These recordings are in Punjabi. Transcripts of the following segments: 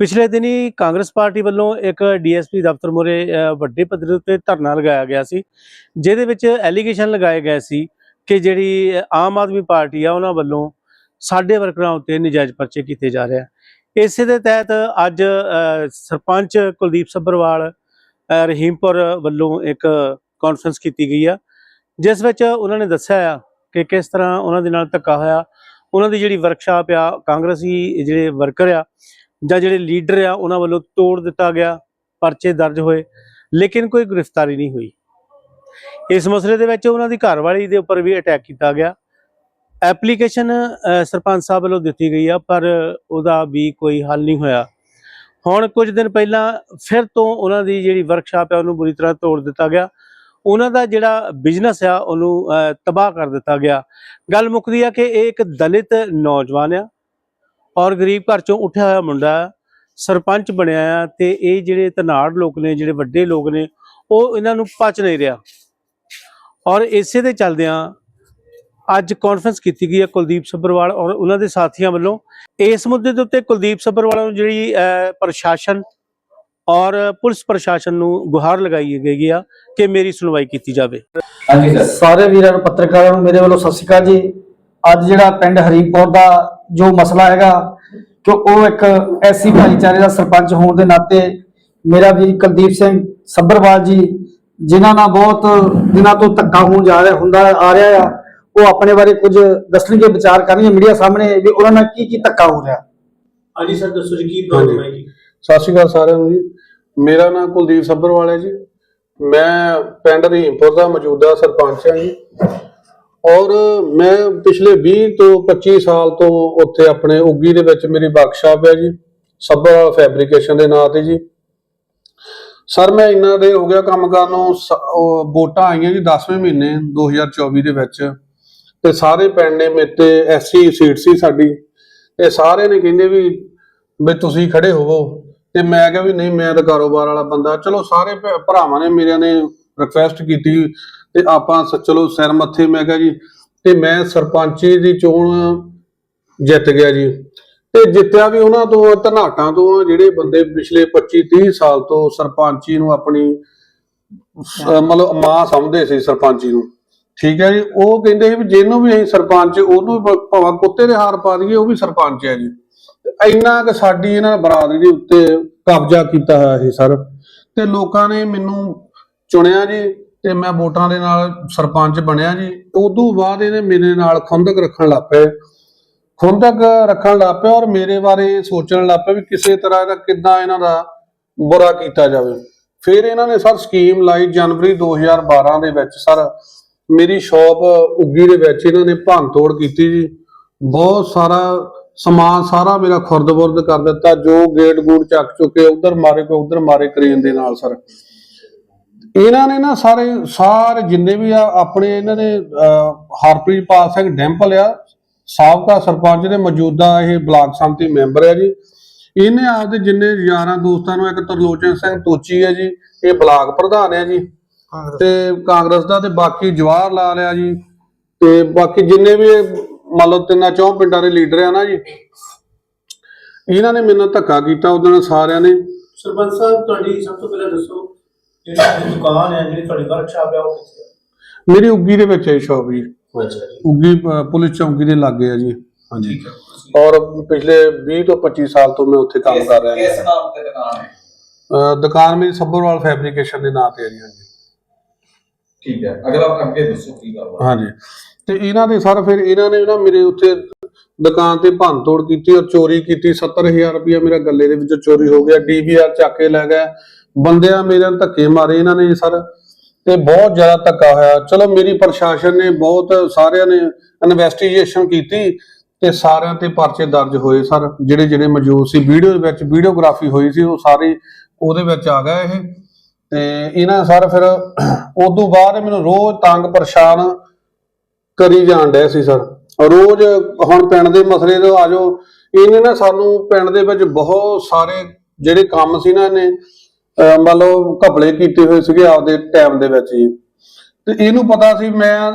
ਪਿਛਲੇ ਦਿਨੀ ਕਾਂਗਰਸ ਪਾਰਟੀ ਵੱਲੋਂ ਇੱਕ ਡੀਐਸਪੀ ਦਫ਼ਤਰ ਮੁਰੇ ਵੱਡੇ ਪੱਧਰ ਉੱਤੇ ਧਰਨਾ ਲਗਾਇਆ ਗਿਆ ਸੀ, ਜਿਹਦੇ ਵਿੱਚ ਐਲੀਗੇਸ਼ਨ ਲਗਾਏ ਗਏ ਸੀ ਕਿ ਜਿਹੜੀ ਆਮ ਆਦਮੀ ਪਾਰਟੀ ਆ, ਉਹਨਾਂ ਵੱਲੋਂ ਸਾਡੇ ਵਰਕਰਾਂ ਉੱਤੇ ਨਜਾਇਜ਼ ਪਰਚੇ ਕੀਤੇ ਜਾ ਰਹੇ ਆ। ਇਸੇ ਦੇ ਤਹਿਤ ਅੱਜ ਸਰਪੰਚ ਕੁਲਦੀਪ ਸੱਭਰਵਾਲ ਰਹੀਮਪੁਰ ਵੱਲੋਂ ਇੱਕ ਕਾਨਫਰੰਸ ਕੀਤੀ ਗਈ ਆ, ਜਿਸ ਵਿੱਚ ਉਹਨਾਂ ਨੇ ਦੱਸਿਆ ਆ ਕਿ ਕਿਸ ਤਰ੍ਹਾਂ ਉਹਨਾਂ ਦੇ ਨਾਲ ਧੱਕਾ ਹੋਇਆ, ਉਹਨਾਂ ਦੀ ਜਿਹੜੀ ਵਰਕਸ਼ਾਪ ਆ, ਕਾਂਗਰਸੀ ਜਿਹੜੇ ਵਰਕਰ ਆ ਜਾਂ ਜਿਹੜੇ ਲੀਡਰ ਆ, ਉਹਨਾਂ ਵੱਲੋਂ ਤੋੜ ਦਿੱਤਾ ਗਿਆ, ਪਰਚੇ ਦਰਜ ਹੋਏ, ਲੇਕਿਨ ਕੋਈ ਗ੍ਰਿਫਤਾਰੀ ਨਹੀਂ ਹੋਈ। ਇਸ ਮਸਲੇ ਦੇ ਵਿੱਚ ਉਹਨਾਂ ਦੀ ਘਰਵਾਲੀ ਦੇ ਉੱਪਰ ਵੀ ਅਟੈਕ ਕੀਤਾ ਗਿਆ। ਐਪਲੀਕੇਸ਼ਨ ਸਰਪੰਚ ਸਾਹਿਬ ਵੱਲੋਂ ਦਿੱਤੀ ਗਈ ਆ, ਪਰ ਉਹਦਾ ਵੀ ਕੋਈ ਹੱਲ ਨਹੀਂ ਹੋਇਆ। ਹੁਣ ਕੁਝ ਦਿਨ ਪਹਿਲਾਂ ਫਿਰ ਤੋਂ ਉਹਨਾਂ ਦੀ ਜਿਹੜੀ ਵਰਕਸ਼ਾਪ ਹੈ ਉਹਨੂੰ ਬੁਰੀ ਤਰ੍ਹਾਂ ਤੋੜ ਦਿੱਤਾ ਗਿਆ। ਉਹਨਾਂ ਦਾ ਜਿਹੜਾ ਬਿਜ਼ਨਸ ਆ, ਉਹਨੂੰ ਤਬਾਹ ਕਰ ਦਿੱਤਾ ਗਿਆ। ਗੱਲ ਮੁੱਕਦੀ ਆ ਕਿ ਇਹ ਇੱਕ ਦਲਿਤ ਨੌਜਵਾਨ ਆ। ਔਰ ਗਰੀਬ ਘਰ ਚੋਂ ਉੱਠਿਆ ਹੋਇਆ ਮੁੰਡਾ ਸਰਪੰਚ ਬਣਿਆ ਆ ਤੇ ਇਹ ਜਿਹੜੇ ਧਨਾੜ ਲੋਕ ਨੇ ਜਿਹੜੇ ਵੱਡੇ ਲੋਕ ਨੇ ਉਹ ਇਹਨਾਂ ਨੂੰ ਪਚ ਨਹੀਂ ਰਿਹਾ। ਔਰ ਇਸੇ ਦੇ ਚੱਲਦਿਆਂ ਅੱਜ ਕਾਨਫਰੰਸ ਕੀਤੀ ਗਈ ਹੈ ਕੁਲਦੀਪ ਸੱਭਰਵਾਲ ਔਰ ਉਹਨਾਂ ਦੇ ਸਾਥੀਆਂ ਵੱਲੋਂ। ਇਸ ਮੁੱਦੇ ਦੇ ਉੱਤੇ ਕੁਲਦੀਪ ਸੱਭਰਵਾਲ ਨੂੰ ਜਿਹੜੀ ਪ੍ਰਸ਼ਾਸਨ ਔਰ ਪੁਲਿਸ ਪ੍ਰਸ਼ਾਸਨ ਨੂੰ ਗੁਹਾਰ ਲਗਾਈ ਗਈ ਆ ਕਿ ਮੇਰੀ ਸੁਣਵਾਈ ਕੀਤੀ ਜਾਵੇ। ਹਾਂਜੀ ਸਰ। ਸਾਰੇ ਵੀਰਾਂ ਨੂੰ ਪੱਤਰਕਾਰਾਂ ਨੂੰ ਮੇਰੇ ਵੱਲੋਂ ਸਤਿ ਸ਼੍ਰੀ ਅਕਾਲ ਜੀ। ਅੱਜ ਜਿਹੜਾ ਪਿੰਡ ਹਰੀਪੁਰ ਦਾ ਜੋ ਮਸਲਾ ਹੈਗਾ ਕਿ ਉਹ ਇੱਕ ਐਸੀ ਭਾਈਚਾਰੇ ਦਾ ਸਰਪੰਚ ਹੋਣ ਦੇ ਨਾਤੇ ਮੇਰਾ ਵੀਰ ਕੁਲਦੀਪ ਸਿੰਘ ਸੱਭਰਵਾਲ ਜੀ ਜਿਨ੍ਹਾਂ ਨਾਲ ਬਹੁਤ ਦਿਨਾਂ ਤੋਂ ਧੱਕਾ ਹੋਣ ਜਾ ਰਿਹਾ ਹੁੰਦਾ ਆ ਰਿਹਾ ਆ ਉਹ ਆਪਣੇ ਬਾਰੇ ਕੁਝ ਦੱਸਣਗੇ ਵਿਚਾਰ ਕਰਨਗੇ ਮੀਡੀਆ ਸਾਹਮਣੇ ਵੀ ਉਹਨਾਂ ਨਾਲ ਕੀ ਕੀ ਧੱਕਾ ਹੋ ਰਿਹਾ। ਹਾਂਜੀ ਸਰ ਦੱਸੋ ਜੀ ਕੀ problem ਹੈ ਜੀ? ਸਤਿ ਸ਼੍ਰੀ ਅਕਾਲ ਸਾਰਿਆਂ ਨੂੰ ਜੀ। ਮੇਰਾ ਨਾਮ ਕੁਲਦੀਪ ਸੱਭਰਵਾਲ ਹੈ ਜੀ। ਮੈਂ ਪਿੰਡ ਰਹੀਮਪੁਰ ਦਾ ਮੌਜੂਦਾ ਸਰਪੰਚ ਹਾਂ ਜੀ। ਔਰ ਮੈਂ ਪਿਛਲੇ 20 ਤੋਂ 25 ਸਾਲ ਤੋਂ ਉੱਥੇ ਆਪਣੇ ਉੱਗੀ ਦੇ ਵਿੱਚ ਮੇਰੀ ਵਰਕਸ਼ਾਪ ਹੈ ਜੀ ਸੱਭਰਵਾਲ ਫੈਬਰੀਕੇਸ਼ਨ ਦੇ ਨਾਂ ਤੇ ਜੀ। ਸਰ ਮੈਂ ਇੰਨਾ ਦੇ ਹੋ ਗਿਆ ਕੰਮ ਕਰਨ ਨੂੰ ਵੋਟਾਂ ਆਈਆਂ ਜੀ 10ਵੇਂ ਮਹੀਨੇ 2024 ਦੇ ਵਿੱਚ। ਤੇ ਸਾਰੇ ਪਿੰਡ ਨੇ ਮੇਰੇ ਤੇ ਐਸਸੀ ਸੀਟ ਸੀ ਸਾਡੀ। ਤੇ ਸਾਰੇ ਨੇ ਕਹਿੰਦੇ ਵੀ ਵੀ ਤੁਸੀਂ ਖੜੇ ਹੋਵੋ। ਤੇ ਮੈਂ ਕਿਹਾ ਵੀ ਨਹੀਂ, ਮੈਂ ਤਾਂ ਕਾਰੋਬਾਰ ਵਾਲਾ ਬੰਦਾ। ਚਲੋ, ਸਾਰੇ ਭਰਾਵਾਂ ਨੇ ਮੇਰਿਆਂ ਨੇ ਰਿਕਵੈਸਟ ਕੀਤੀ। ਤੇ ਆਪਾਂ ਸ- ਚਲੋ ਸਿਰ ਮੱਥੇ ਮੈਂ ਕਿਹਾ ਜੀ, ਤੇ ਮੈਂ ਸਰਪੰਚੀ ਦੀ ਚੋਣ ਜਿੱਤ ਗਿਆ ਜੀ। ਤੇ ਜਿੱਤਿਆ ਵੀ ਉਹਨਾਂ ਤੋਂ, ਧਨਾਟਾਂ ਤੋਂ, ਜਿਹੜੇ ਬੰਦੇ ਪਿਛਲੇ 25 30 ਸਾਲ ਤੋਂ ਸਰਪੰਚੀ ਨੂੰ ਆਪਣੀ ਮਤਲਬ ਮਾਂ ਸਮਝਦੇ ਸੀ ਸਰਪੰਚੀ ਨੂੰ। ਠੀਕ ਹੈ ਜੀ, ਉਹ ਕਹਿੰਦੇ ਸੀ ਵੀ ਜਿਹਨੂੰ ਵੀ ਅਸੀਂ ਸਰਪੰਚ, ਉਹਨੂੰ ਭਾਵੇਂ ਕੁੱਤੇ ਦੇ ਹਾਰ ਪਾ ਦਈਏ, ਉਹ ਵੀ ਸਰਪੰਚ ਹੈ ਜੀ। ਤੇ ਇੰਨਾ ਕਿ ਸਾਡੀ ਇਹਨਾਂ ਬਰਾਦਰੀ ਦੇ ਉੱਤੇ ਕਬਜ਼ਾ ਕੀਤਾ ਹੋਇਆ ਸੀ ਸਰ। ਤੇ ਲੋਕਾਂ ਨੇ ਮੈਨੂੰ ਚੁਣਿਆ ਜੀ ਤੇ ਮੈਂ ਵੋਟਾਂ ਦੇ ਨਾਲ ਸਰਪੰਚ ਬਣਿਆ ਜੀ। ਉਦੋਂ ਬਾਅਦ ਇਹਨੇ ਮੇਰੇ ਨਾਲ ਖੁੰਦਕ ਰੱਖਣ ਲੱਗ ਪਏ। ਖੁੰਦਕ ਰੱਖਣ ਲੱਗ ਪਏ ਔਰ ਮੇਰੇ ਬਾਰੇ ਸੋਚਣ ਲੱਗ ਪਏ ਵੀ ਕਿਸੇ ਤਰ੍ਹਾਂ ਦਾ ਕਿੱਦਾਂ ਇਹਨਾਂ ਦਾ ਬੁਰਾ ਕੀਤਾ ਜਾਵੇ। ਫਿਰ ਇਹਨਾਂ ਨੇ ਸਰ ਸਕੀਮ ਲਾਈ ਜਨਵਰੀ 2012 ਦੇ ਵਿੱਚ ਸਰ। ਮੇਰੀ ਸ਼ਾਪ ਉੱਗੀ ਦੇ ਵਿੱਚ ਇਹਨਾਂ ਨੇ ਭੰਨ ਤੋੜ ਕੀਤੀ ਜੀ। ਬਹੁਤ ਸਾਰਾ ਸਮਾਨ ਸਾਰਾ ਮੇਰਾ ਖੁਰਦ-ਬੁਰਦ ਕਰ ਦਿੱਤਾ। ਜੋ ਗੇਟ ਗੂਟ ਚੱਕ ਚੁੱਕੇ, ਉਧਰ ਮਾਰੇ ਕੋਈ, ਉਧਰ ਮਾਰੇ ਕਰੇਨ ਦੇ ਨਾਲ ਸਰ। ਇਹਨਾਂ ਨੇ ਨਾ ਸਾਰੇ ਸਾਰੇ ਜਿੰਨੇ ਵੀ ਆ ਆਪਣੇ ਇਹਨਾਂ ਨੇ ਹਰਪ੍ਰੀਤ ਪਾਲ ਸਿੰਘ ਡੈਂਪਲ ਆ ਸਾਬਕਾ ਸਰਪੰਚ ਦੇ ਮੌਜੂਦਾ ਇਹ ਬਲਾਕ ਸੰਮਤੀ ਮੈਂਬਰ ਹੈ ਜੀ। ਇਹਨੇ ਆਪਦੇ ਜਿੰਨੇ ਯਾਰਾਂ ਦੋਸਤਾਂ ਨੂੰ ਇੱਕ ਤਰਲੋਚਨ ਸਿੰਘ ਤੋਚੀ ਹੈ ਜੀ ਇਹ ਬਲਾਕ ਪ੍ਰਧਾਨ ਹੈ ਜੀ। ਤੇ ਕਾਂਗਰਸ ਦਾ ਤੇ ਬਾਕੀ ਜਵਾਹਰ ਲਾਲ ਆ ਜੀ ਤੇ ਬਾਕੀ ਜਿੰਨੇ ਵੀ ਲਓ ਤਿੰਨਾਂ ਚੌਂ ਪਿੰਡਾਂ ਦੇ ਲੀਡਰ ਆ ਨਾ ਜੀ। ਇਹਨਾਂ ਨੇ ਮੈਨੂੰ ਧੱਕਾ ਕੀਤਾ ਉਦੋਂ ਸਾਰਿਆਂ ਨੇ। ਸਰਪੰਚ ਸਾਹਿਬ ਤੁਹਾਡੀ ਸਭ ਤੋਂ ਪਹਿਲਾਂ ਦੱਸੋ ਜਿਹੜੀ ਤੁਹਾਡੀ ਦੁਕਾਨ ਹੈ ਜਿਹੜੀ ਤੁਹਾਡੀ ਵਰਕਸ਼ਾਪ ਹੈ ਉਹ ਕਿੱਥੇ ਹੈ? ਮੇਰੀ ਉੱਗੀ ਦੇ ਵਿੱਚ ਹੈ ਸ਼ੌਪ ਜੀ। ਅੱਛਾ ਜੀ। ਉੱਗੀ ਅ, ਪੁਲਿਸ ਚੌਂਕੀ ਦੇ ਲਾਗੇ ਆ ਜੀ। ਹਾਂਜੀ। ਠੀਕ ਹੈ ਤੁਸੀਂ- ਔਰ ਪਿਛਲੇ 20 ਤੋਂ 25 ਸਾਲ ਤੋਂ ਮੈਂ ਉੱਥੇ ਕੰਮ ਕਰ ਰਿਹਾ ਕਿਸ ਨਾਮ ਤੇ ਦੁਕਾਨ ਹੈ? ਅ, ਦੁਕਾਨ ਮੇਰੀ ਸੱਭਰਵਾਲ ਫੈਬਰੀਕੇਸ਼ਨ ਦੇ ਨਾਂ ਤੇ ਹੈ ਜੀ ਹਾਂਜੀ। ਠੀਕ ਹੈ। ਅਗਲਾ ਅੱਗੇ ਦੱਸੋ ਕੀ ਹੈ। ਹਾਂਜੀ। ਤੇ ਇਹਨਾਂ ਦੇ ਸਰ ਫਿਰ ਇਹਨਾਂ ਨੇ ਨਾ ਮੇਰੇ ਉੱਥੇ ਦੁਕਾਨ ਤੇ ਭੰਨ ਤੋੜ ਕੀਤੀ ਔਰ ਚੋਰੀ ਕੀਤੀ। 70000 ਰੁਪਇਆ ਮੇਰਾ ਗੱਲੇ ਦੇ ਵਿੱਚੋਂ ਚੋਰੀ ਹੋ ਗਿਆ। ਡੀਵੀਆਰ ਚੱਕ ਕੇ ਲੈ ਗਏ। ਬੰਦਿਆਂ ਮੇਰੇ ਧੱਕੇ ਮਾਰੇ ਇਹਨਾਂ ਨੇ ਸਰ, ਤੇ ਬਹੁਤ ਜ਼ਿਆਦਾ ਧੱਕਾ ਹੋਇਆ। ਚਲੋ ਮੇਰੀ ਪ੍ਰਸ਼ਾਸਨ ਨੇ ਬਹੁਤ ਸਾਰਿਆਂ ਨੇ ਇਨਵੈਸਟੀਗੇਸ਼ਨ ਕੀਤੀ ਤੇ ਸਾਰਿਆਂ ਤੇ ਪਰਚੇ ਦਰਜ ਹੋਏ ਸਰ। ਜਿਹੜੇ ਜਿਹੜੇ ਮੌਜੂਦ ਸੀ ਵੀਡੀਓ ਵਿੱਚ ਵੀਡੀਓਗ੍ਰਾਫੀ ਹੋਈ ਸੀ, ਉਹ ਸਾਰੀ ਉਹਦੇ ਵਿੱਚ ਆ ਗਿਆ ਇਹ। ਤੇ ਇਹਨਾਂ ਸਰ ਫਿਰ ਉਦੋਂ ਬਾਅਦ ਮੈਨੂੰ ਰੋਜ਼ ਤੰਗ ਪਰੇਸ਼ਾਨ ਕਰੀ ਜਾਣ ਡਿਆ ਸੀ ਸਰ। ਰੋਜ਼ ਹੁਣ ਪਿੰਡ ਦੇ ਮਸਲੇ ਤੋਂ ਆ ਜਾਓ। ਇਹਨੇ ਨਾ ਸਾਨੂੰ ਪਿੰਡ ਦੇ ਵਿੱਚ ਬਹੁਤ ਸਾਰੇ ਜਿਹੜੇ ਕੰਮ ਸੀ ਨਾ ਇਹਨੇ ਮੰਨ ਲਓ ਘਪਲੇ ਕੀਤੇ ਹੋਏ ਸੀਗੇ ਆਪਦੇ ਟਾਈਮ ਦੇ ਵਿੱਚ ਜੀ ਤੇ ਇਹਨੂੰ ਪਤਾ ਸੀ ਮੈਂ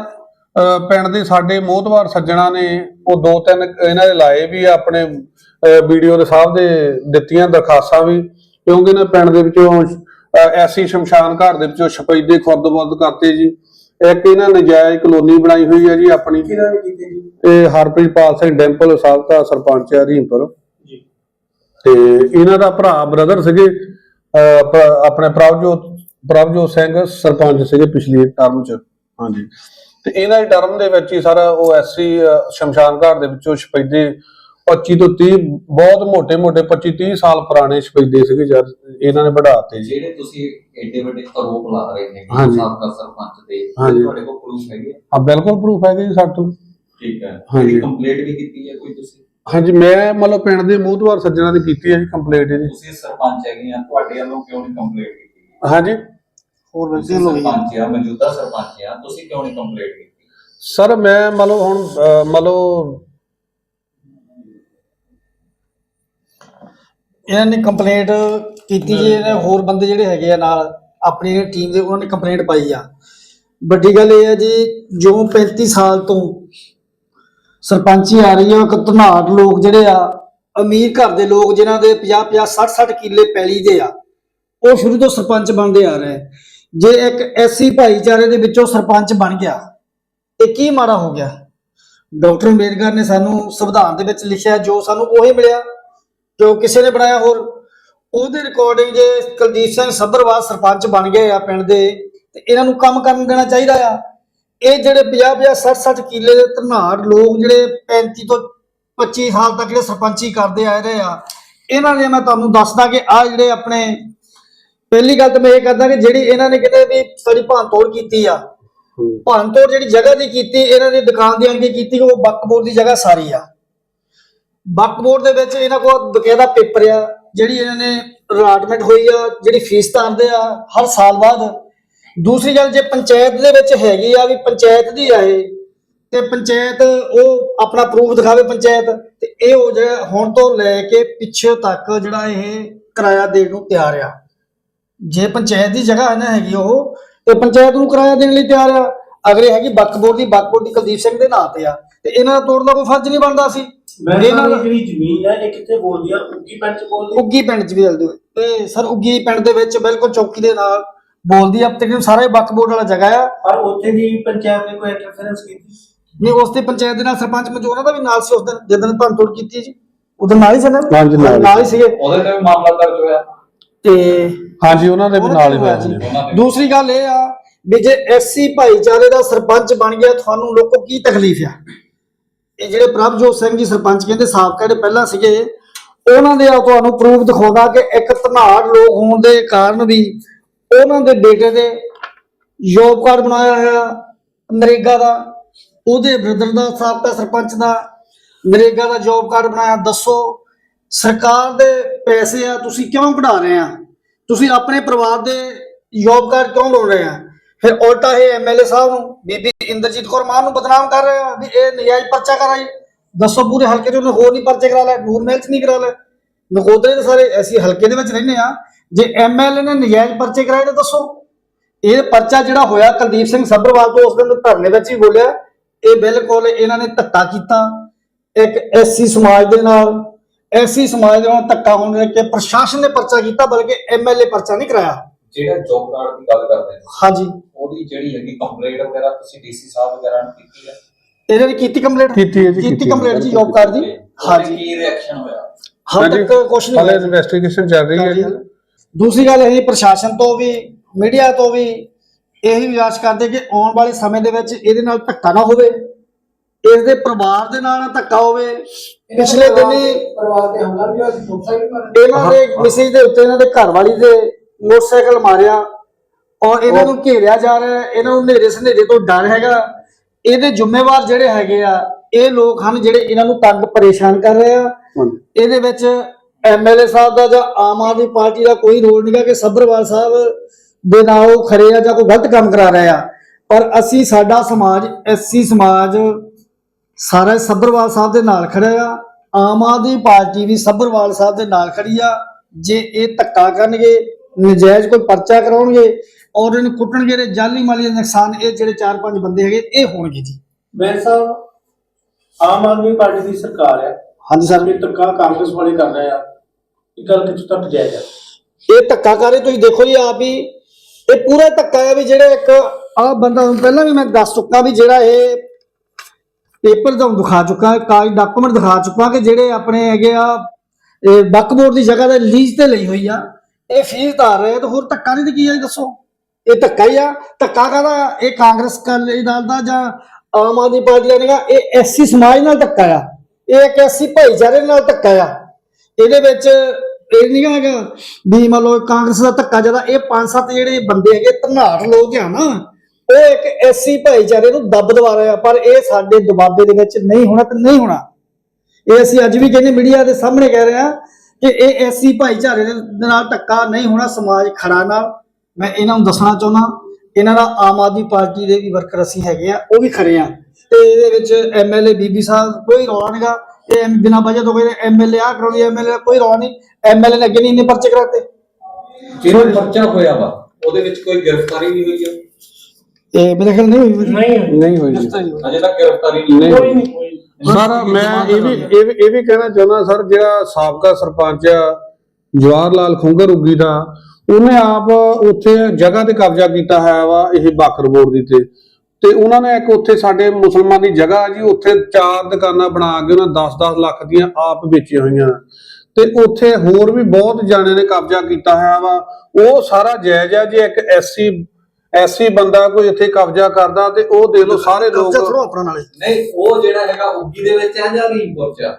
ਪਿੰਡ ਦੇ ਸਾਡੇ ਮੋਹਤਵਾਰ ਸੱਜਣਾ ਨੇ ਉਹ ਦੋ ਤਿੰਨ ਇਹਨਾਂ ਦੇ ਲਾਏ ਵੀ ਆਪਣੇ ਵੀਡੀਓ ਦੇ ਸਾਹਿਬ ਦੇ ਦਿੱਤੀਆਂ ਦਰਖਾਸਤਾਂ ਵੀ। ਕਿਉਂਕਿ ਨਾ ਪਿੰਡ ਦੇ ਵਿੱਚੋਂ ਐਸੀ ਸ਼ਮਸ਼ਾਨ ਘਾਟ ਦੇ ਵਿੱਚੋਂ ਛਪੈਦੇ ਖੁਰਦ-ਬੁਰਦ ਕਰਤੇ ਜੀ। ਇੱਕ ਇਹਨਾਂ ਨਜਾਇਜ਼ ਕਲੋਨੀ ਬਣਾਈ ਹੋਈ ਹੈ ਜੀ ਆਪਣੀ। ਕਿਹਨਾਂ ਨੇ ਕੀਤੀ ਜੀ? ਇਹ ਹਰਪ੍ਰੀਤ ਪਾਲ ਸਿੰਘ ਡੈਂਪਲ ਸਾਬਕਾ ਸਰਪੰਚ ਹੈ ਹਰੀਮਪੁਰ ਜੀ। ਤੇ ਇਹਨਾਂ ਦਾ ਭਰਾ ਬ੍ਰਦਰ ਸੀਗੇ। ਆਪਣੇ ਪ੍ਰਭਜੋਤ ਪ੍ਰਭਜੋਤ ਸਿੰਘ ਸਰਪੰਚ ਸੀਗੇ ਪਿਛਲੀ ਟਰਮ ਚ। ਹਾਂਜੀ। ਤੇ ਇਹਨਾਂ ਦੀ ਟਰਮ ਦੇ ਵਿੱਚ ਹੀ ਸਾਰਾ ਉਹ ਐਸਸੀ ਸ਼ਮਸ਼ਾਨ ਘਾਟ ਦੇ ਵਿੱਚੋਂ ਸ਼ਪੈਦੇ 25 ਤੋਂ 30 ਬਹੁਤ ਮੋٹے-ਮੋٹے 25-30 ਸਾਲ ਪੁਰਾਣੇ ਸ਼ਪੈਦੇ ਸੀਗੇ ਜਦ ਇਹਨਾਂ ਨੇ ਵਧਾਤੇ ਜਿਹੜੇ ਤੁਸੀਂ ਐਡੇ ਵੱਡੇ ਆਰੋਪ ਲਾ ਰਹੇ ਨੇ ਸਰਪੰਚ ਤੇ ਤੁਹਾਡੇ ਕੋਲ ਪ੍ਰੂਫ ਹੈਗੇ? ਹਾਂ ਬਿਲਕੁਲ ਪ੍ਰੂਫ ਹੈਗੇ ਸਾਡੇ ਤੋਂ। ਠੀਕ ਹੈ। ਕੰਪਲੀਟ ਵੀ ਕੀਤੀ ਹੈ ਕੋਈ ਤੁਸੀਂ? ਹਾਂਜੀ ਮੈਂ ਮਤਲਬ ਪਿੰਡ ਦੇ ਮੋਹਤਵਾਰ ਸੱਜਣਾ ਦੀ ਕੀਤੀ ਹੈ ਜੀ ਕੰਪਲੀਟ ਇਹਦੀ। ਤੁਸੀਂ ਸਰਪੰਚ ਹੈਗੇ ਆ ਤੁਹਾਡੇ ਵੱਲੋਂ ਕਿਉਂ ਨਹੀਂ ਕੰਪਲੀਟ ਕੀਤੀ? ਹਾਂਜੀ। ਹੋਰ ਤੁਸੀਂ ਸਰਪੰਚ ਆ ਮੌਜੂਦਾ ਸਰਪੰਚ ਆ ਤੁਸੀਂ ਕਿਉਂ ਨਹੀਂ ਕੰਪਲੀਟ ਕੀਤੀ? ਸਰ ਮੈਂ ਮਤਲਬ ਹੁਣ ਮਤਲਬ ਇਹਨਾਂ ਨੇ ਕੰਪਲੇਂਟ ਕੀਤੀ ਜੀ ਇਹਨੇ ਹੋਰ ਬੰਦੇ ਜਿਹੜੇ ਹੈਗੇ ਆ ਨਾਲ ਆਪਣੀ ਟੀਮ ਦੇ ਉਹਨਾਂ ਨੇ ਕੰਪਲੇਂਟ ਪਾਈ ਆ। ਵੱਡੀ ਗੱਲ ਇਹ ਹੈ ਜੀ ਜੋ 35 ਸਾਲ ਤੋਂ ਸਰਪੰਚੀ ਆ ਰਹੀ ਆ ਇੱਕ ਧਨਾੜ ਲੋਕ ਜਿਹੜੇ ਆ, ਅਮੀਰ ਘਰ ਦੇ ਲੋਕ ਜਿਨ੍ਹਾਂ ਦੇ 50 50 60 60 ਕਿੱਲੇ ਪੈਲੀ ਦੇ ਆ, ਉਹ ਸ਼ੁਰੂ ਤੋਂ ਸਰਪੰਚ ਬਣਦੇ ਆ ਰਹੇ। ਜੇ ਇੱਕ ਐਸੀ ਭਾਈਚਾਰੇ ਦੇ ਵਿੱਚੋਂ ਸਰਪੰਚ ਬਣ ਗਿਆ, ਇਹ ਕੀ ਮਾੜਾ ਹੋ ਗਿਆ? ਡਾਕਟਰ ਅੰਬੇਦਕਰ ਨੇ ਸਾਨੂੰ ਸੰਵਿਧਾਨ ਦੇ ਵਿੱਚ ਲਿਖਿਆ, ਜੋ ਸਾਨੂੰ ਉਹੀ ਮਿਲਿਆ, ਜੋ ਕਿਸੇ ਨੇ ਬਣਾਇਆ ਹੋਰ। ਉਹਦੇ ਰਿਕਾਰਡਿੰਗ ਜੇ ਕੁਲਦੀਪ ਸਿੰਘ ਸੱਭਰਵਾਲ ਸਰਪੰਚ ਬਣ ਗਏ ਆ ਪਿੰਡ ਦੇ, ਤੇ ਇਹਨਾਂ ਨੂੰ ਕੰਮ ਕਰਨ ਦੇਣਾ ਚਾਹੀਦਾ ਆ। ਇਹ ਜਿਹੜੇ 50 50 60 60 ਕਿੱਲੇ ਦੇ ਧਨਾੜ ਲੋਕ ਜਿਹੜੇ 35 ਤੋਂ 25 ਸਾਲ ਤੱਕ ਜਿਹੜੇ ਸਰਪੰਚੀ ਕਰਦੇ ਆਏ ਰਹੇ ਆ ਇਹਨਾਂ ਨੇ ਮੈਂ ਤੁਹਾਨੂੰ ਦੱਸਦਾ ਕਿ ਆ ਜਿਹੜੇ ਆਪਣੇ ਪਹਿਲੀ ਗੱਲ ਤਾਂ ਮੈਂ ਇਹ ਕਰਦਾ ਕਿ ਜਿਹੜੀ ਇਹਨਾਂ ਨੇ ਕਿਤੇ ਵੀ ਸਾਡੀ ਭੰਨ ਤੋੜ ਕੀਤੀ ਆ ਭੰਨ ਤੋੜ ਜਿਹੜੀ ਜਗ੍ਹਾ ਦੀ ਕੀਤੀ ਇਹਨਾਂ ਦੀ ਦੁਕਾਨ ਦੀ ਕੇ ਕੀਤੀ ਉਹ ਬੱਕਬੋਰ ਦੀ ਜਗ੍ਹਾ ਸਾਰੀ ਆ। ਬੱਕਬੋਰਡ ਦੇ ਵਿੱਚ ਇਹਨਾਂ ਕੋਲ ਬਕਾਇਦਾ ਪੇਪਰ ਆ ਜਿਹੜੀ ਇਹਨਾਂ ਨੇ ਅਲਾਟਮੈਂਟ ਹੋਈ ਆ ਜਿਹੜੀ ਫੀਸ ਤਾਰਦੇ ਆ ਹਰ ਸਾਲ ਬਾਅਦ ਦੂਸਰੀ ਗੱਲ ਜੇ ਪੰਚਾਇਤ ਦੇ ਵਿੱਚ ਹੈਗੀ ਆ ਵੀ ਪੰਚਾਇਤ ਦੀ ਆ ਇਹ ਤੇ ਪੰਚਾਇਤ ਉਹ ਆਪਣਾ ਪ੍ਰੂਫ ਦਿਖਾਵੇ ਪੰਚਾਇਤ ਤੇ ਇਹ ਹੋ ਜਿਹੜਾ ਹੁਣ ਤੋਂ ਲੈ ਕੇ ਪਿੱਛੇ ਤੱਕ ਜਿਹੜਾ ਇਹ ਕਿਰਾਇਆ ਦੇਣ ਨੂੰ ਤਿਆਰ ਆ। ਜੇ ਪੰਚਾਇਤ ਦੀ ਜਗ੍ਹਾ ਹੈ ਨਾ ਹੈਗੀ ਉਹ ਤੇ ਪੰਚਾਇਤ ਨੂੰ ਕਿਰਾਇਆ ਦੇਣ ਲਈ ਤਿਆਰ ਆ। ਅਗਲੇ ਹੈਗੀ ਬੱਕਬੋਰਡ ਦੀ ਬੱਕਬੋਰਡ ਦੀ ਕੁਲਦੀਪ ਸਿੰਘ ਦੇ ਨਾਂ ਤੇ ਆ ਤੇ ਇਹਨਾਂ ਦਾ ਤੋੜਨ ਦਾ ਕੋਈ ਫਰਜ਼ ਨਹੀਂ ਬਣਦਾ ਸੀ। ਮੈਂ ਇਹਨਾਂ ਦਾ ਜਿਹੜੀ ਜ਼ਮੀਨ ਹੈ ਇਹ ਕਿੱਥੇ ਬੋਲਦੀ ਆ? ਉੱਗੀ ਪਿੰਡ ਚ ਬੋਲਦੀ ਉੱਗੀ ਪਿੰਡ ਚ ਵੀ ਹੋਏ। ਤੇ ਸਰ ਉੱਗੀ ਪਿੰਡ ਦੇ ਵਿੱਚ ਬਿਲਕੁਲ ਚੌਕੀ ਦੇ ਨਾਲ ਬੋਲਦੀ ਆ ਤਕਰੀਬਨ ਸਾਰਾ ਹੀ ਬੱਕਬੋਰਡ ਵਾਲਾ ਜਗ੍ਹਾ ਆ। ਪਰ ਉੱਥੇ ਦੀ ਪੰਚਾਇਤ ਨੇ ਕੋਈ ਇੰਟਰਫੇਰੈਂਸ ਕੀਤੀ? ਨਹੀਂ ਉਸ ਤੇ ਪੰਚਾਇਤ ਦੇ ਨਾਲ ਸਰਪੰਚ ਮਜੋ ਉਹਨਾਂ ਦਾ ਵੀ ਨਾਲ ਸੀ ਉਸ ਦਿਨ ਜਦੋਂ ਭੰਨ ਤੋੜ ਕੀਤੀ ਜੀ। ਉਦੋਂ ਨਾਲ ਹੀ ਸੀ ਨਾ? ਹਾਂਜੀ, ਨਾਲ ਹੀ। ਨਾਲ ਹੀ ਸੀਗੇ। ਉਹਦੇ ਤੇ ਵੀ ਮਾਮਲਾ ਦਰਜ ਹੋਇਆ। ਤੇ ਹਾਂਜੀ ਉਹਨਾਂ ਦੇ ਵੀ ਨਾਲ ਹੀ ਹੋਇਆ ਜੀ। ਜੀ। ਉਹਨਾਂ ਦੇ ਦੂਸਰੀ ਗੱਲ ਇਹ ਆ ਵੀ ਜੇ ਐਸਸੀ ਭਾਈਚਾਰੇ ਦਾ ਸਰਪੰਚ ਬਣ ਗਿਆ ਤੁਹਾਨੂੰ ਲੋਕੋ ਕੀ ਤਕਲੀਫ ਆ? ਇਹ ਜਿਹੜੇ ਪ੍ਰਭਜੋਤ ਸਿੰਘ ਜੀ ਸਰਪੰਚ ਕਹਿੰਦੇ ਸਾਬਕਾ ਜਿਹੜੇ ਪਹਿਲਾਂ ਸੀਗੇ ਉਹਨਾਂ ਦੇ ਆ ਤੁਹਾਨੂੰ ਪ੍ਰੂਫ ਦਿਖਾਉਂਦਾ ਕਿ ਇੱਕ ਧਨਾੜ ਲੋਕ ਹੋਣ ਦੇ ਕਾਰਨ ਵੀ ਉਹਨਾਂ ਦੇ ਬੇਟੇ ਦੇ ਜੋਬ ਕਾਰਡ ਬਣਾਇਆ ਹੋਇਆ, ਨਰੇਗਾ ਦਾ, ਉਹਦੇ ਬ੍ਰਦਰ ਦਾ, ਸਾਬਕਾ ਸਰਪੰਚ ਦਾ, ਨਰੇਗਾ ਦਾ ਜੋਬ ਕਾਰਡ ਬਣਾਇਆ, ਦੱਸੋ, ਸਰਕਾਰ ਦੇ ਪੈਸੇ ਆ, ਤੁਸੀਂ ਕਿਉਂ ਕਢਾ ਰਹੇ ਆ? ਤੁਸੀਂ ਆਪਣੇ ਪਰਿਵਾਰ ਦੇ ਜੋਬ ਕਾਰਡ ਕਿਉਂ ਲਾਉ ਰਹੇ ਆ? ਫਿਰ ਉਲਟਾ ਇਹ ਐਮਐਲਏ ਸਾਹਿਬ ਨੂੰ, ਬੀਬੀ ਇੰਦਰਜੀਤ ਕੌਰ ਮਾਨ ਨੂੰ ਬਦਨਾਮ ਕਰ ਰਹੇ ਆ, ਵੀ ਇਹ ਨਜਾਇਜ਼ ਪਰਚਾ ਕਰਾਈ। ਦੱਸੋ, ਪੂਰੇ ਹਲਕੇ 'ਚ ਉਹਨੇ ਹੋਰ ਨਹੀਂ ਪਰਚੇ ਕਰਾ ਲੈ ਨੂਰ ਮਹਿਲ 'ਚ ਨਹੀਂ ਕਰਾ ਲੈ ਨਕੋਦਰੇ ਦੇ ਸਾਰੇ ਅਸੀਂ ਹਲਕੇ ਦੇ ਵਿੱਚ ਰਹਿੰਦੇ ਆ ਜੇ ਐਮਐਲਏ ਨੇ ਨਜਾਇਜ਼ ਪਰਚੇ ਕਰਾਏ ਤਾਂ ਦੱਸੋ। ਇਹ ਪਰਚਾ ਜਿਹੜਾ ਹੋਇਆ ਕੁਲਦੀਪ ਸਿੰਘ ਸੱਭਰਵਾਲ ਤੋਂ ਉਸ ਦਿਨ ਧਰਨੇ ਵਿੱਚ ਹੀ ਬੋਲਿਆ ਇਹ ਬਿਲਕੁਲ ਇਹਨਾਂ ਨੇ ਧੱਕਾ ਕੀਤਾ। ਇੱਕ ਐਸਸੀ ਸਮਾਜ ਦੇ ਨਾਲ ਐਸੀ ਸਮਾਜ ਦੇ ਨਾਲ ਧੱਕਾ ਹੋਣ ਦੇ ਕਿ ਪ੍ਰਸ਼ਾਸਨ ਨੇ ਪਰਚਾ ਕੀਤਾ ਬਲਕਿ ਐਮਐਲਏ ਪਰਚਾ ਨਹੀਂ ਕਰਾਇਆ। ਜਿਹੜਾ ਜੋਬ ਕਾਰਡ ਦੀ ਗੱਲ ਕਰਦੇ ਹੋ ਹਾਂਜੀ। ਉਹਦੀ ਜਿਹੜੀ ਹੈਗੀ ਕੰਪਲੇਂਟ ਵਗੈਰਾ ਤੁਸੀਂ ਡੀਸੀ ਸਾਹਿਬ ਵਗੈਰਾ ਨੂੰ ਕੀਤੀ ਹੈ? ਇਹਨਾਂ ਨੇ ਕੀਤੀ ਕੰਪਲੀਟ ਕੀਤੀ ਹੈ ਜੀ, ਕੀਤੀ ਕੰਪਲੀਟ ਜੀ ਹੈ। ਜੋਬ ਕਾਰਡ ਦੀ? ਹਾਂਜੀ। ਕੀ ਰਿਐਕਸ਼ਨ ਹੋਇਆ? ਹਾਲੇ ਤੱਕ ਕੁਝ ਨਹੀਂ ਹਾਲੇ। ਇਨਵੈਸਟੀਗੇਸ਼ਨ ਚੱਲ ਰਹੀ ਹੈ ਜੀ। ਦੂਸਰੀ ਗੱਲ ਇਹ ਪ੍ਰਸ਼ਾਸਨ ਤੋਂ ਵੀ ਮੀਡੀਆ ਤੋਂ ਵੀ ਇਹੀ ਵਿਆਸ ਕਰਦੇ ਕਿ ਆਉਣ ਵਾਲੇ ਸਮੇਂ ਦੇ ਵਿੱਚ ਇਹਦੇ ਨਾਲ ਧੱਕਾ ਨਾ ਹੋਵੇ ਇਸ ਦੇ ਪਰਿਵਾਰ ਦੇ ਨਾਲ ਧੱਕਾ ਹੋਵੇ। ਪਿਛਲੇ ਦਿਨੀ ਪਰਿਵਾਰ ਤੇ ਹਮਲਾ ਵੀ ਹੋਇਆ ਸੀ ਮੋਟਰਸਾਈਕਲ ਇਹਨਾਂ ਦੇ ਮੈਸੇਜ ਦੇ ਉੱਤੇ ਇਹਨਾਂ ਦੇ ਘਰ ਵਾਲੀ ਦੇ ਮੋਟਰਸਾਈਕਲ ਮਾਰਿਆ ਔਰ ਇਹਨਾਂ ਨੂੰ ਘੇਰਿਆ ਜਾ ਰਿਹਾ ਇਹਨਾਂ ਨੂੰ ਹਨੇਰੇ ਸਨੇਰੇ ਤੋਂ ਡਰ ਹੈਗਾ। ਇਹਦੇ ਜ਼ਿੰਮੇਵਾਰ ਜਿਹੜੇ ਹੈਗੇ ਆ ਇਹ ਲੋਕ ਹਨ ਜਿਹੜੇ ਇਹਨਾਂ ਨੂੰ ਤੰਗ ਪਰੇਸ਼ਾਨ ਕਰ ਰਹੇ ਆ। ਇਹਦੇ ਵਿੱਚ ਐਮਐਲਏ ਸਾਹਿਬ ਦਾ ਜਾਂ ਆਮ ਆਦਮੀ ਪਾਰਟੀ ਦਾ ਕੋਈ ਰੋਲ ਨਹੀਂਗਾ ਕਿ ਸੱਭਰਵਾਲ ਸਾਹਿਬ ਦੇ ਨਾਲ ਉਹ ਖੜੇ ਆ ਜਾਂ ਕੋਈ ਗਲਤ ਕੰਮ ਕਰਾ ਰਹੇ ਆ। ਪਰ ਅਸੀਂ ਸਾਡਾ ਸਮਾਜ ਐਸਸੀ ਸਮਾਜ ਸਾਰਾ ਸੱਭਰਵਾਲ ਸਾਹਿਬ ਦੇ ਨਾਲ ਖੜਾ ਆ। ਆਮ ਆਦਮੀ ਪਾਰਟੀ ਵੀ ਸੱਭਰਵਾਲ ਸਾਹਿਬ ਦੇ ਨਾਲ ਖੜੀ ਆ। ਜੇ ਇਹ ਧੱਕਾ ਕਰਨਗੇ ਨਜਾਇਜ਼ ਕੋਈ ਪਰਚਾ ਕਰਾਉਣਗੇ ਔਰ ਇਹਨੂੰ ਕੁੱਟਣਗੇ ਤੇ ਜਾਲੀ ਮਾਲੀ ਦਾ ਨੁਕਸਾਨ ਇਹ ਜਿਹੜੇ ਚਾਰ ਪੰਜ ਬੰਦੇ ਹੈਗੇ ਇਹ ਹੋਣਗੇ ਜੀ। ਮੈਂ ਸਾਹਿਬ ਆਮ ਆਦਮੀ ਪਾਰਟੀ ਦੀ ਸਰਕਾਰ ਹੈ। ਹਾਂਜੀ ਸਰ। ਇਹ ਧੱਕਾ ਕਾਂਗਰਸ ਵਾਲੇ ਕਰ ਰਹੇ ਆ। ਇਹ ਗੱਲ ਕਿੱਥੋਂ ਤੱਕ ਜਾਇਜ਼ ਹੈ ਇਹ ਧੱਕਾ ਕਰੇ ਤੁਸੀਂ ਦੇਖੋ ਜੀ ਆਪ ਹੀ। ਇਹ ਪੂਰਾ ਧੱਕਾ ਹੈ ਵੀ ਜਿਹੜੇ ਇੱਕ ਆ ਬੰਦਾ ਪਹਿਲਾਂ ਵੀ ਮੈਂ ਦੱਸ ਚੁੱਕਾ ਵੀ ਜਿਹੜਾ ਇਹ ਪੇਪਰ ਤੁਹਾਨੂੰ ਦਿਖਾ ਚੁੱਕਾ, ਕਾਗਜ਼ ਡਾਕੂਮੈਂਟ ਦਿਖਾ ਚੁੱਕਾ ਕਿ ਜਿਹੜੇ ਆਪਣੇ ਹੈਗੇ ਆ, ਇਹ ਬੱਕ ਬੋਰਡ ਦੀ ਜਗ੍ਹਾ ਤੇ ਲੀਜ਼ ਤੇ ਲਈ ਹੋਈ ਆ। ਇਹ ਫੀਸ ਧਾਰ ਰਹੇ ਤੇ ਹੋਰ ਧੱਕਾ ਨਹੀਂ ਤੇ ਕੀ ਆ ਦੱਸੋ। ਇਹ ਧੱਕਾ ਹੀ ਆ। ਧੱਕਾ ਕਾਹਦਾ? ਇਹ ਕਾਂਗਰਸ ਕਾਲੇ ਦਲ ਦਾ ਜਾਂ ਆਮ ਆਦਮੀ ਪਾਰਟੀ ਦਾ ਨਹੀਂਗਾ, ਇਹ ਐਸਸੀ ਸਮਾਜ ਨਾਲ ਧੱਕਾ ਆ। ਇਹ ਇੱਕ ਐਸਸੀ ਭਾਈਚਾਰੇ ਨਾਲ ਧੱਕਾ ਆ। ਇਹਦੇ ਵਿੱਚ ਇਹ ਨਹੀਂ ਹੈਗਾ ਵੀ ਮੰਨ ਲਓ ਕਾਂਗਰਸ ਦਾ ਧੱਕਾ ਜਿਹੜਾ ਇਹ ਪੰਜ ਸੱਤ ਜਿਹੜੇ ਬੰਦੇ ਹੈਗੇ ਧਨਾੜ ਲੋਕ ਆ ਨਾ, ਉਹ ਇੱਕ ਐਸੀ ਭਾਈਚਾਰੇ ਨੂੰ ਦੱਬ ਦਵਾ ਰਹੇ ਆ, ਪਰ ਇਹ ਸਾਡੇ ਦਬਾਬੇ ਦੇ ਵਿੱਚ ਨਹੀਂ ਹੋਣਾ ਤੇ ਨਹੀਂ ਹੋਣਾ। ਇਹ ਅਸੀਂ ਅੱਜ ਵੀ ਕਹਿੰਦੇ ਮੀਡੀਆ ਦੇ ਸਾਹਮਣੇ ਕਹਿ ਰਹੇ ਆ ਕਿ ਇਹ ਐਸੀ ਭਾਈਚਾਰੇ ਦੇ ਦੇ ਨਾਲ ਧੱਕਾ ਨਹੀਂ ਹੋਣਾ, ਸਮਾਜ ਖੜਾ ਨਾਲ ਮੈਂ ਇਹਨਾਂ ਨੂੰ ਦੱਸਣਾ ਚਾਹੁੰਦਾ, ਇਹਨਾਂ ਦਾ ਆਮ ਆਦਮੀ ਪਾਰਟੀ ਦੇ ਵੀ ਵਰਕਰ ਅਸੀਂ ਹੈਗੇ ਆ, ਉਹ ਵੀ ਖੜੇ ਆ। ਤੇ ਇਹਦੇ ਵਿੱਚ ਐਮਐਲਏ ਬੀਬੀ ਸਾਹਿਬ ਕੋਈ ਰੌਲਾ ਨਹੀਂਗਾ ਇਹ ਬਿਨਾਂ ਵਜ੍ਹਾ ਤੋਂ ਕੋਈ ਐਮਐਲਏ ਆ ਕਰਾਉਂਦੀ ਐਮਐਲਏ ਕੋਈ ਰੌਲਾ ਨਹੀਂ। ਐਮਐਲਏ ਨੇ ਅੱਗੇ ਨਹੀਂ ਇੰਨੇ ਪਰਚੇ ਕਰਾਤੇ। ਜਿਹੜਾ ਪਰਚਾ ਹੋਇਆ ਵਾ ਉਹਦੇ ਵਿੱਚ ਕੋਈ ਗ੍ਰਿਫਤਾਰੀ ਨਹੀਂ ਹੋਈ ਹੈ ਇਹ ਮੇਰੇ ਖਿਆਲ ਨਹੀਂ ਹੋਈ ਨਹੀਂ ਨਹੀਂ ਹੋਈ ਜੀ। ਅਜੇ ਤੱਕ ਗ੍ਰਿਫਤਾਰੀ ਨਹੀਂ ਹੋਈ। ਕੋਈ ਨਹੀਂ। ਕੋਈ ਸਰ ਮੈਂ ਇਹ ਵੀ ਇਹ ਵੀ ਇਹ ਵੀ ਕਹਿਣਾ ਚਾਹੁੰਦਾ ਸਰ ਜਿਹੜਾ ਸਾਬਕਾ ਸਰਪੰਚ ਆ ਜਵਾਹਰ ਲਾਲ ਖੁੰਗਰ ਉੱਗੀ ਦਾ ਉਹਨੇ ਆਪ ਉੱਥੇ ਜਗ੍ਹਾ ਤੇ ਕਬਜ਼ਾ ਕੀਤਾ ਹੈ ਵਾ ਇਹ ਬਾਖਰ ਬੋਰਡ ਦੀ ਤੇ ਤੇ ਉਹਨਾਂ ਨੇ ਇੱਕ ਉੱਥੇ ਸਾਡੇ ਮੁਸਲਮਾਨ ਦੀ ਜਗ੍ਹਾ ਜੀ ਉੱਥੇ ਚਾਰ ਦੁਕਾਨਾਂ ਬਣਾ ਕੇ ਉਹਨਾਂ 10-10 ਲੱਖ ਦੀਆਂ ਆਪ ਵੇਚੀਆਂ ਹੋਈਆਂ। ਤੇ ਉੱਥੇ ਹੋਰ ਵੀ ਬਹੁਤ ਜਾਣੇ ਨੇ ਕਬਜ਼ਾ ਕੀਤਾ ਹੈ ਵਾ। ਉਹ ਸਾਰਾ ਜਾਇਜ਼ ਆ ਜੇ ਇੱਕ ਐਸਸੀ ਐਸਸੀ ਬੰਦਾ ਕੋਈ ਇੱਥੇ ਕਬਜ਼ਾ ਕਰਦਾ ਤੇ ਉਹ ਦੇਖ ਲਓ ਸਾਰੇ ਲੋਕ। ਕਬਜ਼ਾ ਥੋੜ੍ਹਾ ਆਪਣਾ ਨਾਲੇ। ਨਹੀਂ ਉਹ ਜਿਹੜਾ ਹੈਗਾ ਉੱਗੀ ਦੇ ਵਿੱਚ ਆ ਜਾਂ ਆ?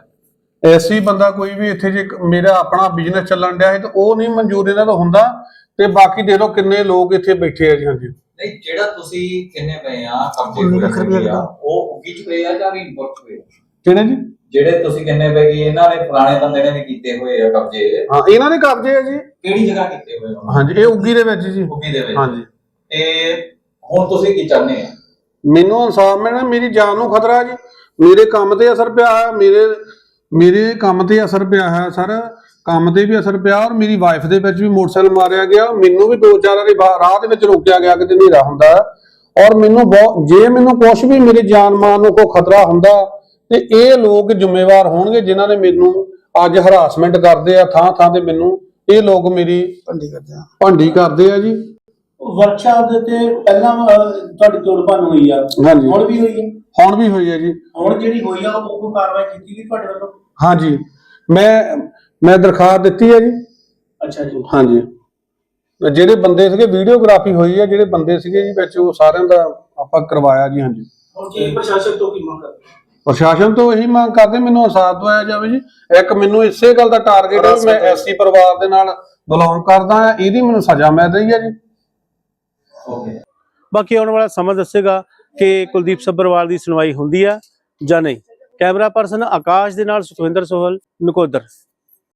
ਐਸੀ ਬੰਦਾ ਕੋਈ ਵੀ ਇੱਥੇ ਜੇ ਮੇਰਾ ਆਪਣਾ ਬਿਜ਼ਨਸ ਚੱਲਣ ਡਿਆ ਹੈ ਤਾਂ ਉਹ ਨਹੀਂ ਮਨਜ਼ੂਰ ਇਹਨਾਂ ਦਾ ਹੁੰਦਾ। ਤੇ ਬਾਕੀ ਦੇ ਲੋ ਕਿੰਨੇ ਲੋਕ ਇੱਥੇ ਬੈਠੇ ਆ ਜੀ ਹਾਂਜੀ। ਨਹੀਂ ਜਿਹੜਾ ਤੁਸੀਂ ਕਿੰਨੇ ਪਏ ਆ ਕਬਜ਼ੇ ਉੱਨੀ ਲੱਖ ਹੋਏ ਰੁਪਇਆ ਹੈਗੇ ਆ, ਦਾ। ਉਹ ਉੱਗੀ ਚ ਪਏ ਆ ਜਾਂ ਰੀਪੁਰ ਚ ਪਏ ਆ? ਕਿਹਨੇ ਜੀ? ਜਿਹੜੇ ਤੁਸੀਂ ਕਿੰਨੇ ਪਏ ਕਿ ਇਹਨਾਂ ਨੇ ਪੁਰਾਣੇ ਬੰਦੇ ਨੇ ਵੀ ਕੀਤੇ ਹੋਏ ਆ ਕਬਜ਼ੇ। ਹਾਂ ਇਹਨਾਂ ਦੇ ਕਬਜ਼ੇ ਆ ਜੀ। ਕਿਹੜੀ ਜਗ੍ਹਾ ਕੀਤੇ ਹੋਏ ਉਹਨਾਂ ਹਾਂਜੀ ਇਹ ਉੱਗੀ ਦੇ ਵਿੱਚ ਜੀ। ਨੇ? ਉੱਗੀ ਦੇ ਵਿੱਚ। ਹਾਂਜੀ। ਤੇ ਹੁਣ ਤੁਸੀਂ ਕੀ ਚਾਹੁੰਦੇ ਆ? ਮੈਨੂੰ ਇਨਸਾਫ ਮਿਲਣਾ ਮੇਰੀ ਜਾਨ ਨੂੰ ਖਤਰਾ ਜੀ। ਮੇਰੇ ਕੰਮ ਤੇ ਅਸਰ ਪਿਆ ਹੈ ਮੇਰੇ ਮੇਰੇ ਕੰਮ ਤੇ ਅਸਰ ਪਿਆ ਹੈ ਸਰ। ਕੰਮ ਤੇ ਵੀ ਅਸਰ ਪਿਆ ਔਰ ਮੇਰੀ ਵਾਈਫ ਦੇ ਵਿੱਚ ਵੀ ਮੋਟਰਸਾਈਕਲ ਮਾਰਿਆ ਗਿਆ। ਮੈਨੂੰ ਵੀ ਦੋ ਚਾਰ ਵਾਰੀ ਰਾਹ ਦੇ ਵਿੱਚ ਰੋਕਿਆ ਗਿਆ ਕਿਤੇ ਹਨੇਰਾ ਹੁੰਦਾ। ਔਰ ਮੈਨੂੰ ਬਹੁਤ ਜੇ ਮੈਨੂੰ ਕੁਝ ਵੀ ਮੇਰੀ ਜਾਨ ਮਾਲ ਨੂੰ ਕੋਈ ਖਤਰਾ ਹੁੰਦਾ ਤੇ ਇਹ ਲੋਕ ਜ਼ਿੰਮੇਵਾਰ ਹੋਣਗੇ ਜਿਨ੍ਹਾਂ ਨੇ ਮੈਨੂੰ ਅੱਜ ਹਰਾਸਮੈਂਟ ਕਰਦੇ ਆ ਥਾਂ ਥਾਂ ਤੇ ਮੈਨੂੰ ਇਹ ਲੋਕ ਮੇਰੀ ਭੰਡੀ ਕਰਦੇ ਆ। ਭੰਡੀ ਕਰਦੇ ਆ ਜੀ। ਵਰਕਸ਼ਾਪ ਦੇ ਤੇ ਪਹਿਲਾਂ ਤੁਹਾਡੀ ਤੋੜਪਾਨ ਹੋਈ ਆ। ਹਾਂਜੀ। ਹੁਣ ਵੀ ਹੋਈ ਹੈ ਹੁਣ ਵੀ ਹੋਈ ਹੈ ਜੀ। ਹੁਣ ਜਿਹੜੀ ਹੋਈ ਆ ਉਹ ਕੋਈ ਕਾਰਵਾਈ ਕੀਤੀ ਗਈ ਤੁਹਾਡੇ ਵੱਲੋਂ? ਹਾਂਜੀ। ਮੈਂ ਮੈਂ ਦਰਖਾਸਤ ਦਿੱਤੀ ਹੈ ਜੀ। ਅੱਛਾ ਜੀ। ਹਾਂਜੀ। ਜਿਹੜੇ ਬੰਦੇ ਸੀਗੇ ਵੀਡੀਓਗ੍ਰਾਫੀ ਹੋਈ ਹੈ ਜਿਹੜੇ ਬੰਦੇ ਸੀਗੇ ਜੀ ਵਿੱਚ ਉਹ ਸਾਰਿਆਂ ਦਾ ਆਪਾਂ ਕਰਵਾਇਆ ਜੀ ਹਾਂਜੀ। ਹੁਣ ਕੀ ਪ੍ਰਸ਼ਾਸਨ ਤੋਂ ਕੀ ਮੰਗ ਕਰਦੇ? ਪ੍ਰਸ਼ਾਸਨ ਤੋਂ ਇਹੀ ਮੰਗ ਕਰਦੇ ਮੈਨੂੰ ਇਨਸਾਫ ਦਵਾਇਆ ਜਾਵੇ ਜੀ। ਇੱਕ ਮੈਨੂੰ ਇਸੇ ਗੱਲ ਦਾ ਟਾਰਗੇਟ ਹੈ ਮੈਂ ਐਸਸੀ ਪਰਿਵਾਰ ਦੇ ਨਾਲ ਬਿਲੋਂਗ ਕਰਦਾ ਹਾਂ ਇਹਦੀ ਮੈਨੂੰ ਸਜ਼ਾ ਮਿਲ ਰਹੀ ਹੈ ਜੀ। ਓਕੇ। ਬਾਕੀ ਆਉਣ ਵਾਲਾ ਸਮਾਂ ਦੱਸੇਗਾ ਕਿ ਕੁਲਦੀਪ ਸੱਭਰਵਾਲ ਦੀ ਸੁਣਵਾਈ ਹੁੰਦੀ ਆ ਜਾਂ ਨਹੀਂ। ਕੈਮਰਾ ਪਰਸਨ ਆਕਾਸ਼ ਦੇ ਨਾਲ ਸੁਖਵਿੰਦਰ ਸੋਹਲ ਨਕੋਦਰ।